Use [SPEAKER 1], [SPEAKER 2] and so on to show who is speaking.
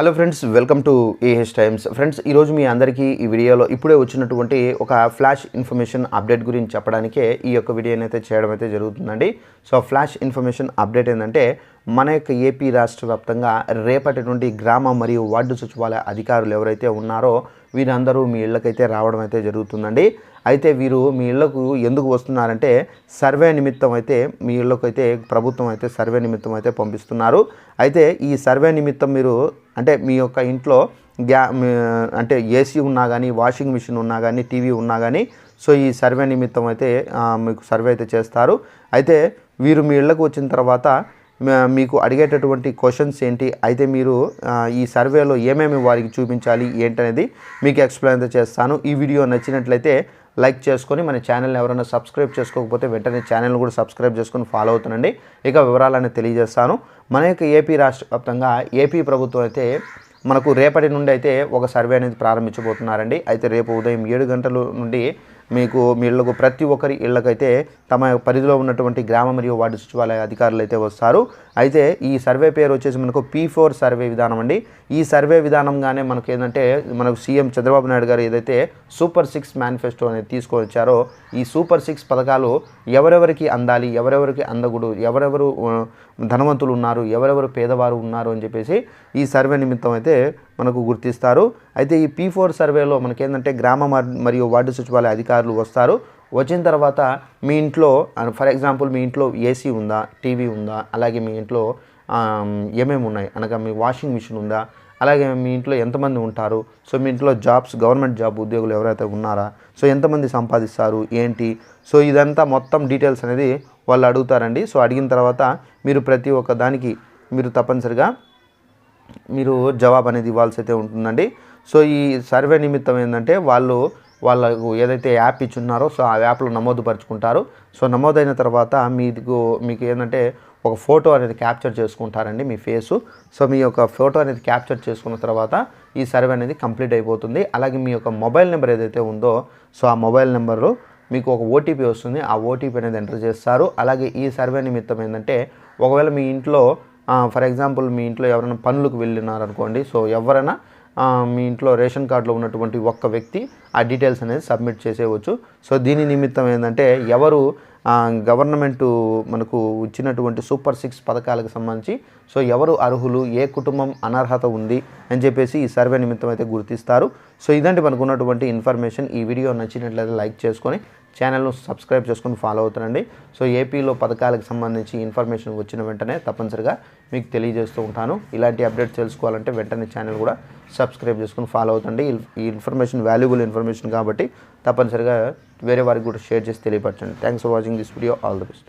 [SPEAKER 1] Hello friends welcome to AH Times friends ఈరోజు మీ అందరికీ ఈ వీడియోలో ఇప్పుడే వచ్చినటువంటి ఒక ఫ్లాష్ ఇన్ఫర్మేషన్ అప్డేట్ గురించి చెప్పడానికే ఈ యొక్క వీడియోని అయితే చేయడం అయితే జరుగుతుందండి. సో ఫ్లాష్ ఇన్ఫర్మేషన్ అప్డేట్ ఏంటంటే మన యొక్క ఏపీ రాష్ట్ర వ్యాప్తంగా రేపటి నుండి గ్రామ మరియు వార్డు సచివాలయ అధికారులు ఎవరైతే ఉన్నారో వీరందరూ మీ ఇళ్ళకైతే రావడం అయితే జరుగుతుందండి. అయితే వీరు మీ ఇళ్ళకు ఎందుకు వస్తున్నారంటే సర్వే నిమిత్తం అయితే మీ ఇళ్ళకు అయితే ప్రభుత్వం అయితే సర్వే నిమిత్తం అయితే పంపిస్తున్నారు. అయితే ఈ సర్వే నిమిత్తం మీరు అంటే మీ యొక్క ఇంట్లో గ్యా అంటే ఏసీ ఉన్నా కానీ వాషింగ్ మిషన్ ఉన్నా కానీ టీవీ ఉన్నా కానీ సో ఈ సర్వే నిమిత్తం అయితే మీకు సర్వే అయితే చేస్తారు. అయితే వీరు మీ ఇళ్ళకు వచ్చిన తర్వాత మీకు అడిగేటటువంటి క్వశ్చన్స్ ఏంటి? అయితే మీరు ఈ సర్వేలో ఏమేమి వారికి చూపించాలి? ఏంటనేది మీకు ఎక్స్ప్లెయిన్ చేస్తాను. ఈ వీడియో నచ్చినట్లయితే లైక్ చేసుకొని మన ఛానల్ని ఎవరైనా సబ్స్క్రైబ్ చేసుకోకపోతే వెంటనే ఛానల్ కూడా సబ్స్క్రైబ్ చేసుకొని ఫాలో అవుతుండండి. ఇక వివరాలని తెలియజేస్తాను. మన యొక్క ఏపీ రాష్ట్ర వ్యాప్తంగా ఏపీ ప్రభుత్వం అయితే మనకు రేపటి నుండి అయితే ఒక సర్వే అనేది ప్రారంభించబోతున్నారండి. అయితే రేపు ఉదయం ఏడు గంటల నుండి మీకు మీ ఇళ్ళకు ప్రతి ఒక్కరి ఇళ్ళకైతే తమ పరిధిలో ఉన్నటువంటి గ్రామ మరియు వార్డు సచివాలయ అధికారులు అయితే వస్తారు. అయితే ఈ సర్వే పేరు వచ్చేసి మనకు పీ ఫోర్ సర్వే విధానం అండి. ఈ సర్వే విధానంగానే మనకు ఏంటంటే మనకు సీఎం చంద్రబాబు నాయుడు గారు ఏదైతే సూపర్ సిక్స్ మేనిఫెస్టో అనేది తీసుకొని వచ్చారో ఈ సూపర్ సిక్స్ పథకాలు ఎవరెవరికి అందాలి ఎవరెవరికి అందకూడదు ఎవరెవరు ధనవంతులు ఉన్నారు ఎవరెవరు పేదవారు ఉన్నారు అని చెప్పేసి ఈ సర్వే నిమిత్తం అయితే మనకు గుర్తిస్తారు. అయితే ఈ పీ ఫోర్ సర్వేలో మనకేంటంటే గ్రామ మరియు వార్డు సచివాలయ అధికారులు వస్తారు. వచ్చిన తర్వాత మీ ఇంట్లో ఫర్ ఎగ్జాంపుల్ మీ ఇంట్లో ఏసీ ఉందా టీవీ ఉందా అలాగే మీ ఇంట్లో ఏమేమి ఉన్నాయి అనగా మీ వాషింగ్ మిషన్ ఉందా అలాగే మీ ఇంట్లో ఎంతమంది ఉంటారు సో మీ ఇంట్లో జాబ్స్ గవర్నమెంట్ జాబ్ ఉద్యోగులు ఎవరైతే ఉన్నారా సో ఎంతమంది సంపాదిస్తారు ఏంటి సో ఇదంతా మొత్తం డీటెయిల్స్ అనేది వాళ్ళు అడుగుతారండి. సో అడిగిన తర్వాత మీరు ప్రతి ఒక్క దానికి మీరు తప్పనిసరిగా మీరు జవాబు అనేది ఇవ్వాల్సి అయితే ఉంటుందండి. సో ఈ సర్వే నిమిత్తం ఏంటంటే వాళ్ళు వాళ్ళకు ఏదైతే యాప్ ఇచ్చున్నారో సో ఆ యాప్లో నమోదు పరుచుకుంటారు. సో నమోదైన తర్వాత మీకు మీకు ఏంటంటే ఒక ఫోటో అనేది క్యాప్చర్ చేసుకుంటారండి మీ ఫేసు. సో మీ యొక్క ఫోటో అనేది క్యాప్చర్ చేసుకున్న తర్వాత ఈ సర్వే అనేది కంప్లీట్ అయిపోతుంది. అలాగే మీ యొక్క మొబైల్ నెంబర్ ఏదైతే ఉందో సో ఆ మొబైల్ నెంబరు మీకు ఒక ఓటీపీ వస్తుంది ఆ ఓటీపీ అనేది ఎంటర్ చేస్తారు. అలాగే ఈ సర్వే నిమిత్తం ఏంటంటే ఒకవేళ మీ ఇంట్లో ఫర్ ఎగ్జాంపుల్ మీ ఇంట్లో ఎవరైనా పనులకు వెళ్ళినారనుకోండి సో ఎవరైనా మీ ఇంట్లో రేషన్ కార్డులో ఉన్నటువంటి ఒక్క వ్యక్తి ఆ డీటెయిల్స్ అనేది సబ్మిట్ చేసేయవచ్చు. సో దీని నిమిత్తం ఏంటంటే ఎవరు గవర్నమెంట్ మనకు ఇచ్చినటువంటి సూపర్ సిక్స్ పథకాలకు సంబంధించి సో ఎవరు అర్హులు ఏ కుటుంబం అనర్హత ఉంది అని చెప్పేసి ఈ సర్వే నిమిత్తం అయితే గుర్తిస్తారు. సో ఇదంటే మనకు ఉన్నటువంటి ఇన్ఫర్మేషన్ ఈ వీడియో నచ్చినట్లయితే లైక్ చేసుకొని ఛానల్ను సబ్స్క్రైబ్ చేసుకొని ఫాలో అవుతానండి సో ఏపీలో పథకాలకు సంబంధించి ఇన్ఫర్మేషన్ వచ్చిన వెంటనే తప్పనిసరిగా మీకు తెలియజేస్తూ ఉంటాను. ఇలాంటి అప్డేట్స్ తెలుసుకోవాలంటే వెంటనే ఛానల్ కూడా సబ్స్క్రైబ్ చేసుకొని ఫాలో అవుతండి ఈ- ఇన్ఫర్మేషన్ వాల్యుబుల్ ఇన్ఫర్మేషన్ కాబట్టి తప్పనిసరిగా వేరే వారికి కూడా షేర్ చేసి తెలియపరచండి. Thanks for watching this video all the best